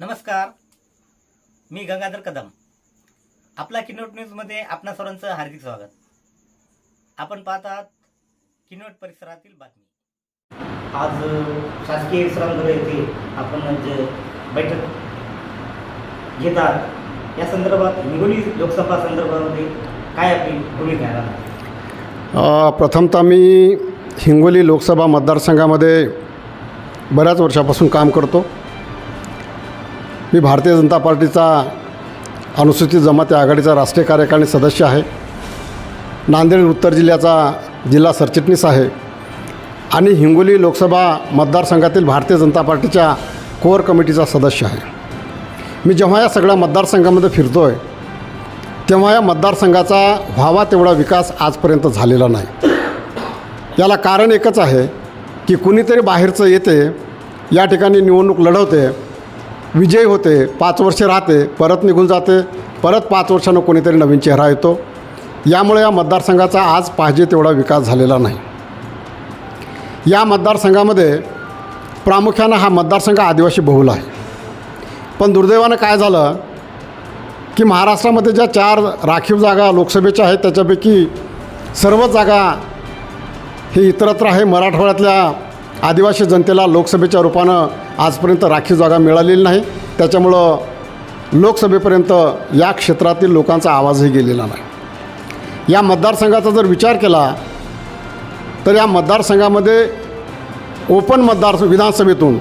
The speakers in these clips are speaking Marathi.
नमस्कार. मी गंगाधर कदम. आपला किनोट न्यूजमध्ये आपणा सर्वांचं हार्दिक स्वागत. आपण पाहत आहात किनोट परिसरातील बातमी. आज शासकीय विश्रामगृह येथे आपण जे बैठक घेत आहात या संदर्भात हिंगोली लोकसभा संदर्भामध्ये काय आपली भूमिका आहे? राहणार? प्रथमतः मी हिंगोली लोकसभा मतदारसंघामध्ये बऱ्याच वर्षापासून काम करतो. मी भारतीय जनता पार्टीचा अनुसूचित जमाती आघाडीचा राष्ट्रीय कार्यकारिणी सदस्य आहे. नांदेड उत्तर जिल्ह्याचा जिल्हा सरचिटणीस आहे. आणि हिंगोली लोकसभा मतदारसंघातील भारतीय जनता पार्टीच्या कोअर कमिटीचा सदस्य आहे. मी जेव्हा या सगळ्या मतदारसंघामध्ये फिरतो आहे तेव्हा या मतदारसंघाचा व्हावा तेवढा विकास आजपर्यंत झालेला नाही. याला कारण एकच आहे की कुणीतरी बाहेरचं येते या ठिकाणी निवडणूक लढवते विजय होते पाच वर्ष राहते परत निघून जाते परत पाच वर्षानं कोणीतरी नवीन चेहरा येतो. यामुळे या मतदारसंघाचा आज पाहिजे तेवढा विकास झालेला नाही. या मतदारसंघामध्ये प्रामुख्यानं हा मतदारसंघ आदिवासी बहुल आहे. पण दुर्दैवानं काय झालं की महाराष्ट्रामध्ये ज्या चार राखीव जागा लोकसभेच्या आहेत त्याच्यापैकी सर्व जागा ही इतरत्र आहे. मराठवाड्यातल्या आदिवासी जनतेला लोकसभेच्या रूपानं आजपर्यंत राखीव जागा मिळालेली नाही. त्याच्यामुळं लोकसभेपर्यंत या क्षेत्रातील लोकांचा आवाजही गेलेला नाही. या मतदारसंघाचा जर विचार केला तर या मतदारसंघामध्ये ओपन मतदार विधानसभेतून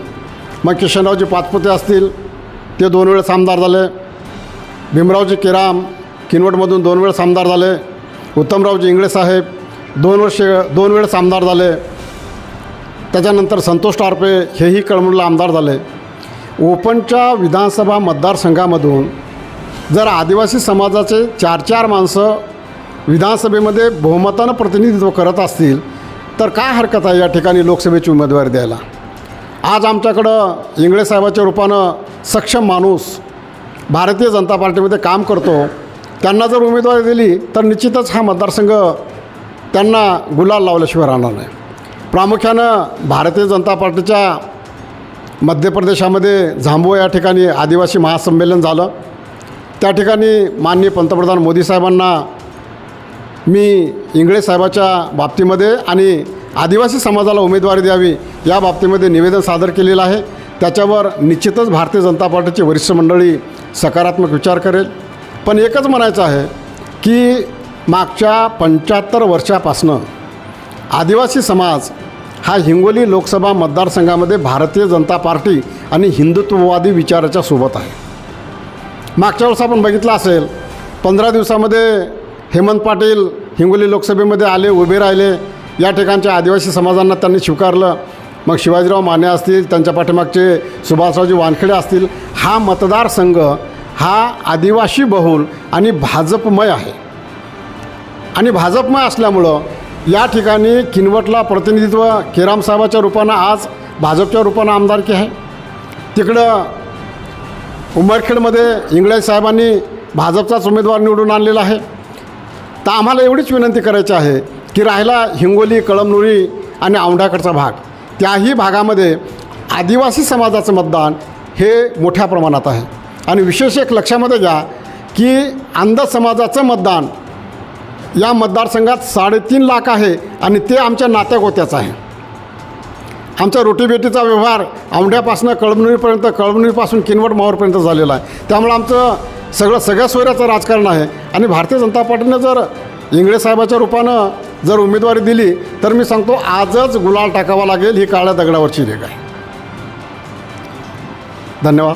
मग किशनरावजी पाचपुते असतील ते दोन वेळेस आमदार झाले. भीमरावजी केराम किनवटमधून दोन वेळेस आमदार झाले. उत्तमरावजी इंगळे साहेब दोन वर्ष दोन वेळेस आमदार झाले. त्याच्यानंतर संतोष टारपे हेही कळमूरला आमदार झाले. ओपनच्या विधानसभा मतदारसंघामधून जर आदिवासी समाजाचे चार चार माणसं विधानसभेमध्ये बहुमतानं प्रतिनिधित्व करत असतील तर काय हरकत आहे या ठिकाणी लोकसभेची उमेदवारी द्यायला? आज आमच्याकडं इंगळे साहेबाच्या रूपानं सक्षम माणूस भारतीय जनता पार्टीमध्ये काम करतो. त्यांना जर उमेदवारी दिली तर निश्चितच हा मतदारसंघ त्यांना गुलाल लावल्याशिवाय राहणार नाही. प्रामुख्यानं भारतीय जनता पार्टीच्या मध्य प्रदेशामध्ये झांबो या ठिकाणी आदिवासी महासंमेलन झालं. त्या ठिकाणी माननीय पंतप्रधान मोदी साहेबांना मी इंगळे साहेबाच्या बाबतीमध्ये आणि आदिवासी समाजाला उमेदवारी द्यावी या बाबतीमध्ये निवेदन सादर केलेलं आहे. त्याच्यावर निश्चितच भारतीय जनता पार्टीची वरिष्ठ मंडळी सकारात्मक विचार करेल. पण एकच म्हणायचं आहे की मागच्या पंच्याहत्तर वर्षापासनं आदिवासी समाज हा हिंगोली लोकसभा मतदारसंघामध्ये भारतीय जनता पार्टी आणि हिंदुत्ववादी विचाराच्या सोबत आहे. मागच्या वेळेस आपण बघितलं असेल पंधरा दिवसामध्ये हेमंत पाटील हिंगोली लोकसभेमध्ये आले उभे राहिले. या ठिकाणच्या आदिवासी समाजांना त्यांनी स्वीकारलं. मग शिवाजीराव माने असतील त्यांच्या पाठीमागचे सुभाषरावजी वानखेडे असतील हा मतदारसंघ हा आदिवासी बहुल आणि भाजपमय आहे. आणि भाजपमय असल्यामुळं या ठिकाणी किनवटला प्रतिनिधित्व केराम साहेबाच्या रूपानं आज भाजपच्या रूपानं आमदारकी आहे. तिकडं उमरखेडमध्ये इंगळे साहेबांनी भाजपचाच उमेदवार निवडून आणलेला आहे. तर आम्हाला एवढीच विनंती करायची आहे की राहिला हिंगोली कळमनुरी आणि औंढाकडचा भाग. त्याही भागामध्ये आदिवासी समाजाचं मतदान हे मोठ्या प्रमाणात आहे. आणि विशेष एक लक्षामध्ये घ्या की अंध समाजाचं मतदान या मतदारसंघात साडेतीन लाख आहे आणि ते आमच्या नात्यागोत्याचं आहे. आमचा रोटीबेटीचा व्यवहार औंढ्यापासून कळमनुरीपर्यंत कळमनुरीपासून किनवट मावरपर्यंत झालेला आहे. त्यामुळं आमचं सगळं सगळ्या सोयऱ्याचं राजकारण आहे. आणि भारतीय जनता पार्टीनं जर इंगळे साहेबाच्या रूपानं जर उमेदवारी दिली तर मी सांगतो आजच गुलाल टाकावा लागेल ही काळ्या दगडावरची रेग आहे. धन्यवाद.